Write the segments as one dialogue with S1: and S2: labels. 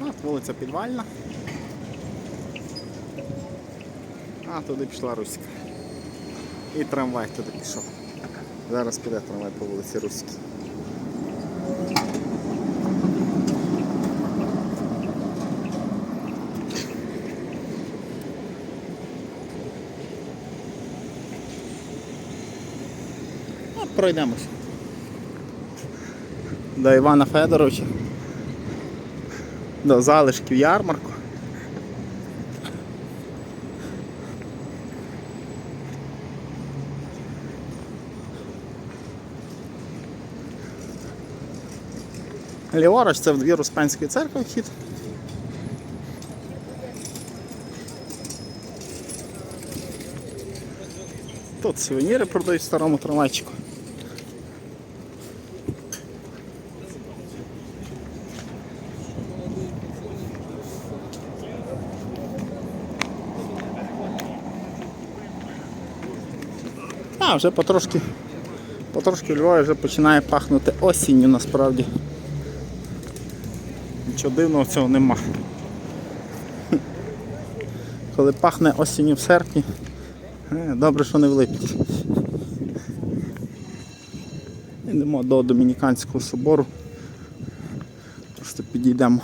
S1: От вулиця Підвальна. А, туди пішла Руська. І трамвай туди пішов. Зараз піде трамвай по вулиці Руській. Пройдемося. До Івана Федоровича. До залишків ярмарку. Ліворуч це в двір Успенської церкви вхід. Тут сувеніри продають старому трамвайчику. А, вже потрошки, потрошки Львові вже починає пахнути осінню насправді. Нічого дивного цього нема. Коли пахне осінню в серпні, е, добре, що не в липні. Йдемо до Домініканського собору. Просто підійдемо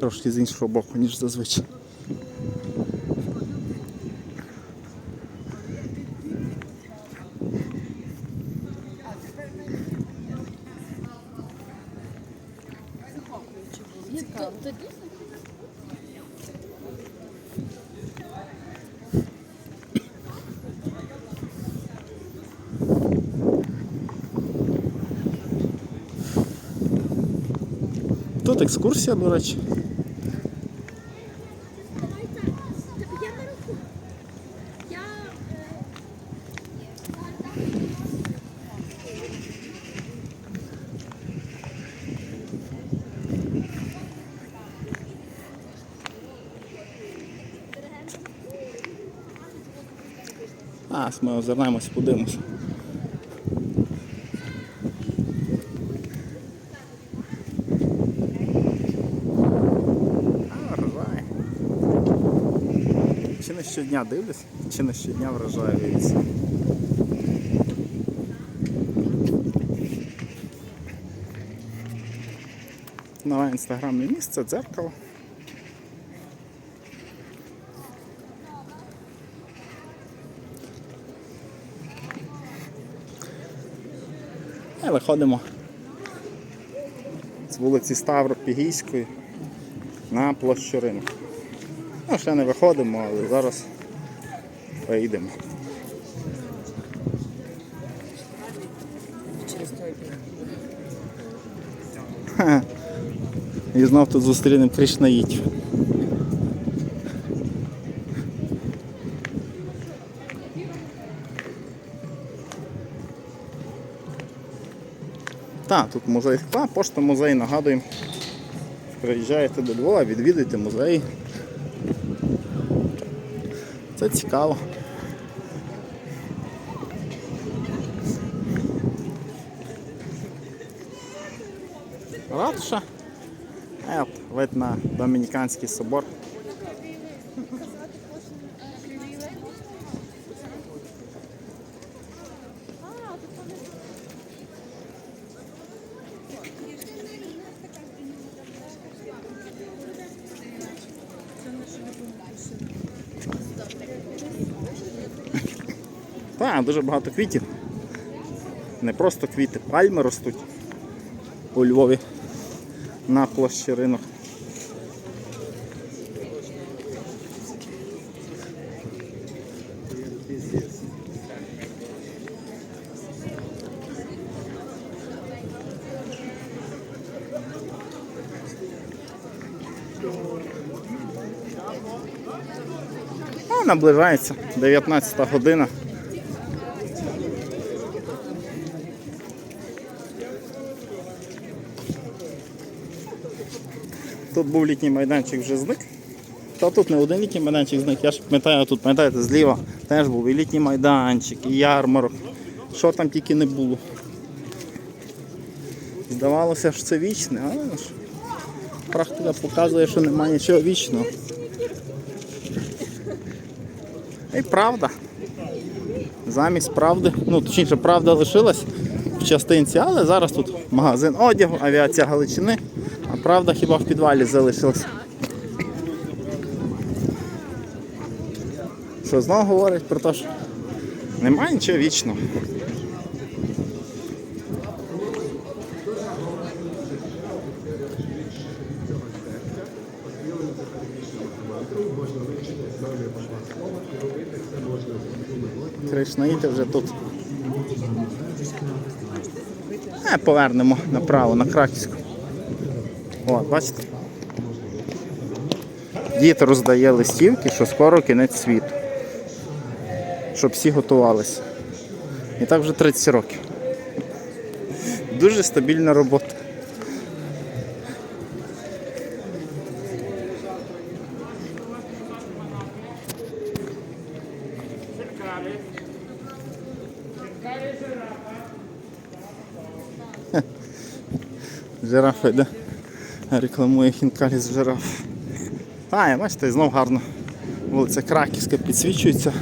S1: трошки з іншого боку, ніж зазвичай. Тут екскурсія, до. А, ми озирнемось, подивимося. Чи не щодня дивлюсь, чи не щодня вражає віється. Нове інстаграмне місце, дзеркало. І виходимо з вулиці Ставропігійської на площу ринку. Ну, ще не виходимо, але зараз поїдемо. І знов тут зустрінемо Кришнаїтів. Так, тут музей скла, пошта музей, нагадуємо. Приїжджаєте до Львова, відвідуйте музей. Це цікаво. Ратуша. А от вид на Домініканський собор. Так, дуже багато квітів. Не просто квіти, пальми ростуть у Львові на площі ринок. Ну, наближається 19 година. Тут був літній майданчик вже зник. Та тут не один літній майданчик зник. Я ж пам'ятаю, тут пам'ятаєте, зліва теж був і літній майданчик, і ярмарок. Що там тільки не було. Здавалося, що це вічне, але ж практика показує, що немає нічого вічного. І правда. Замість правди, ну точніше, правда лишилась в частинці, але зараз тут магазин одягу, авіація Галичини, а правда хіба в підвалі залишилась. Що знову говорить про те, що немає нічого вічного. Кришнаїти вже тут. Е, повернемо направо на Краківську. От, бачите? Дід роздає листівки, що скоро кінець світу. Щоб всі готувалися. І так вже 30 років. Дуже стабільна робота. Жираф йде. Рекламує хінкалі з жираф. А, я бачите, знов гарно. Вулиця Краківська підсвічується.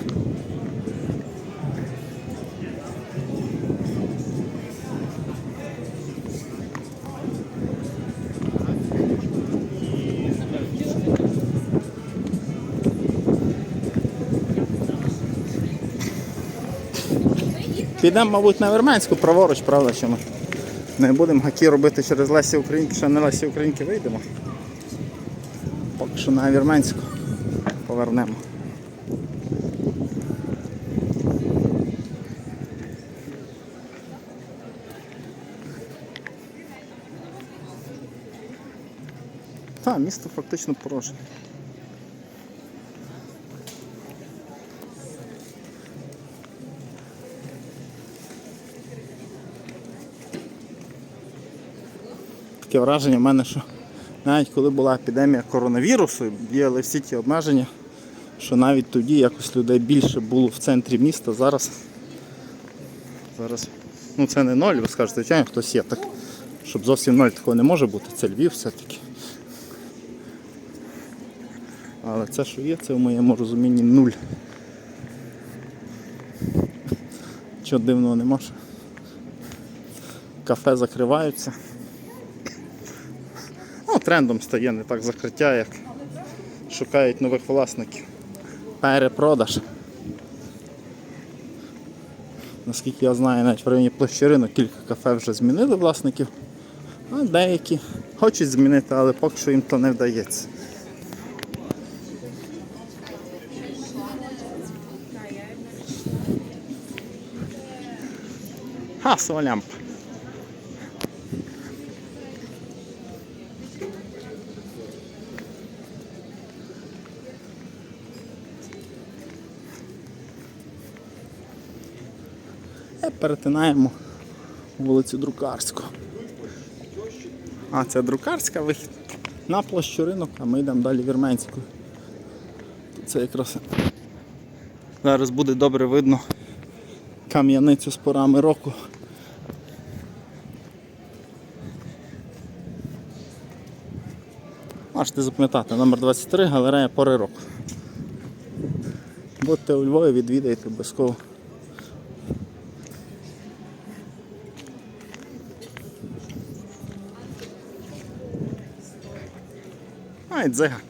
S1: Підемо, мабуть, на Верменську праворуч, правда, що ми не будемо гаки робити через Лесі Українки, ще на Лесі Українки вийдемо. Поки що на Вірменську повернемо. Так, місто фактично порожнє. Таке враження в мене, що навіть коли була епідемія коронавірусу, діяли всі ті обмеження, що навіть тоді якось людей більше було в центрі міста. Зараз, зараз ну це не ноль, ви скажете, звичайно, хтось є так. Щоб зовсім ноль такого не може бути, це Львів все-таки. Але це, що є, це в моєму розумінні нуль. Чого дивного нема. що Кафе закриваються. Трендом стає не так закриття, як шукають нових власників. Перепродаж. Наскільки я знаю, навіть в районі площі ринок кілька кафе вже змінили власників, а деякі хочуть змінити, але поки що їм то не вдається. Гасова лямпа. Перетинаємо вулицю Друкарську. А, це Друкарська вихід на площу ринок, а ми йдемо далі Вірменською. Це якраз зараз буде добре видно кам'яницю з порами року. Можете запам'ятати, номер 23, галерея пори року. Будьте у Львові, відвідайте обов'язково. nein, sehr.